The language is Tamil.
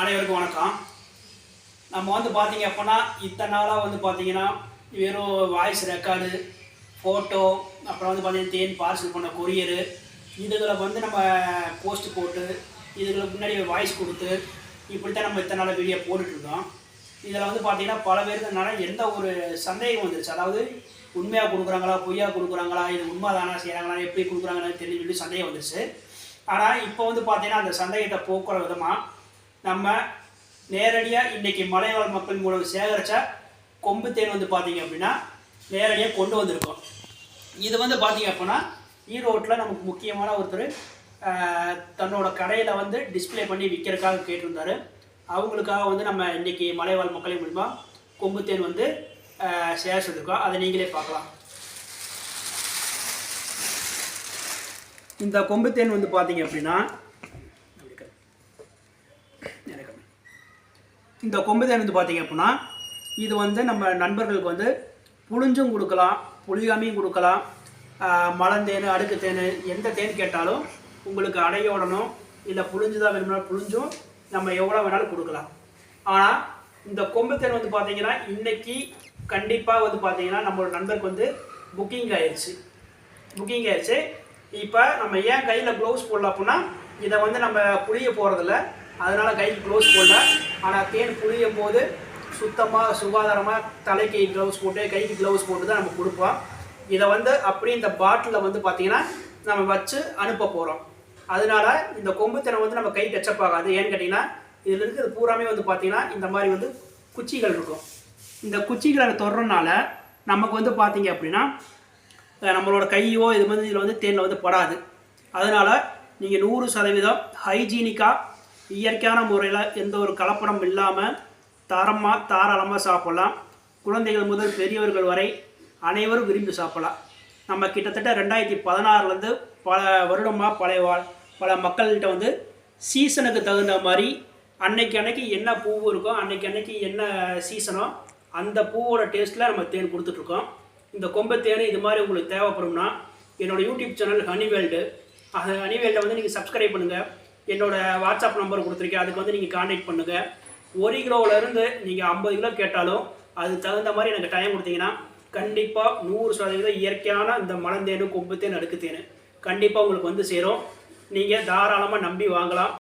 அனைவருக்கும் வணக்கம். நம்ம வந்து பார்த்தீங்க அப்படின்னா இத்தனை நாளாக வந்து பார்த்தீங்கன்னா வெறும் வாய்ஸ் ரெக்கார்டு ஃபோட்டோ அப்புறம் வந்து பார்த்தீங்கன்னா தேன் பார்சல் பண்ண கொரியரு இதுகளை வந்து நம்ம போஸ்ட் போட்டு இதுகளுக்கு முன்னாடி வாய்ஸ் கொடுத்து இப்படி தான் நம்ம இத்தனை நாள் வீடியோ போட்டுட்ருக்கோம். இதில் வந்து பார்த்தீங்கன்னா பல பேருக்குனால எந்த ஒரு சந்தேகம் வந்துருச்சு. அதாவது உண்மையாக கொடுக்குறாங்களா பொய்யா கொடுக்குறாங்களா இது உண்மை தானா செய்கிறாங்களா எப்படி கொடுக்குறாங்கன்னு தெரிஞ்சு சொல்லி சந்தேகம் வந்துருச்சு. ஆனால் இப்போ வந்து பார்த்தீங்கன்னா அந்த சந்தேகத்தை போக்குற விதமாக நம்ம நேரடியாக இன்றைக்கி மலைவாழ் மக்கள் மூலம் சேகரித்த கொம்பு தேன் வந்து பார்த்தீங்க அப்படின்னா நேரடியாக கொண்டு வந்திருக்கோம். இது வந்து பார்த்தீங்க அப்படின்னா ஈரோட்டில் நமக்கு முக்கியமான ஒருத்தர் தன்னோட கடையில் வந்து டிஸ்ப்ளே பண்ணி விற்கிறதுக்காக கேட்டிருந்தாரு. அவங்களுக்காக வந்து நம்ம இன்றைக்கி மலைவாழ் மக்களின் மூலிமா கொம்பு தேன் வந்து ஆஹ், அதை நீங்களே பார்க்கலாம். இந்த கொம்பு தேன் வந்து பார்த்தீங்க அப்படின்னா இந்த கொம்புதேன் வந்து பார்த்தீங்க அப்படின்னா இது வந்து நம்ம நண்பர்களுக்கு வந்து புளிஞ்சும் கொடுக்கலாம் புளியாமையும் கொடுக்கலாம். மலந்தேன் அடுக்கு தேன் எந்த தேன் கேட்டாலும் உங்களுக்கு அடையோடணும் இல்லை புளிஞ்சுதான் வேணும்னா புளிஞ்சும் நம்ம எவ்வளோ வேணாலும் கொடுக்கலாம். ஆனால் இந்த கொம்புத்தேன் வந்து பார்த்தீங்கன்னா இன்றைக்கி கண்டிப்பாக வந்து பார்த்தீங்கன்னா நம்மளோட நண்பருக்கு வந்து புக்கிங் ஆயிடுச்சு புக்கிங் ஆயிடுச்சு இப்போ நம்ம ஏன் கையில் க்ளவுஸ் போடல அப்படின்னா இதை வந்து நம்ம புளிய போகிறதில்ல அதனால் கைக்கு க்ளவுஸ் போடல. ஆனால் தேன் புளியும் போது சுத்தமாக சுகாதாரமாக தலைக்கு க்ளவுஸ் போட்டு கைக்கு க்ளவுஸ் போட்டு தான் நம்ம கொடுப்போம். இதை வந்து அப்படியே இந்த பாட்டிலில் வந்து பார்த்தீங்கன்னா நம்ம வச்சு அனுப்ப போகிறோம் அதனால இந்த கொம்பு வந்து நம்ம கை டச்சப் ஆகாது. ஏன்னு கேட்டிங்கன்னா இதில் இருக்கிறது பூராமே வந்து பார்த்தீங்கன்னா இந்த மாதிரி வந்து குச்சிகள் இருக்கும். இந்த குச்சிகளை தொடுறதுனால நமக்கு வந்து பார்த்தீங்க அப்படின்னா நம்மளோட கையோ இது வந்து இதில் வந்து தேனில் வந்து படாது. அதனால் நீங்கள் நூறு சதவீதம் ஹைஜீனிக்காக இயற்கையான முறையில் எந்த ஒரு கலப்படம் இல்லாமல் தரமாக தாராளமாக சாப்பிட்லாம். குழந்தைகள் முதல் பெரியவர்கள் வரை அனைவரும் விரும்பி சாப்பிடலாம். நம்ம கிட்டத்தட்ட ரெண்டாயிரத்தி பதினாறுலேருந்து பல வருடமாக பழைய வா- பல மக்கள்கிட்ட வந்து சீசனுக்கு தகுந்த மாதிரி அன்னைக்கு அன்னைக்கு என்ன பூ இருக்கோ அன்னைக்கு அன்னைக்கு என்ன சீசனோ அந்த பூவோட டேஸ்ட்டில் நம்ம தேன் கொடுத்துட்ருக்கோம். இந்த கொம்பை தேன் இது மாதிரி உங்களுக்கு தேவைப்படும்னா என்னோடய யூடியூப் சேனல் ஹனிவேல்டு. அந்த ஹனிவேல்டை வந்து நீங்கள் சப்ஸ்கிரைப் பண்ணுங்கள் என்னோட வாட்ஸ்அப் நம்பர் கொடுத்துருக்கேன். அதுக்கு வந்து நீங்கள் காண்டாக்ட் பண்ணுங்கள் ஒரு கிலோவிலேருந்து நீங்கள் ஐம்பது கிலோ கேட்டாலும் அதுக்கு தகுந்த மாதிரி எனக்கு டைம் கொடுத்தீங்கன்னா கண்டிப்பாக நூறு சதவீதம் இயற்கையான இந்த மலந்தேனு கொம்புத்தேன் அடுக்குத்தேன் கண்டிப்பாக உங்களுக்கு வந்து சேரும். நீங்கள் தாராளமாக நம்பி வாங்கலாம்.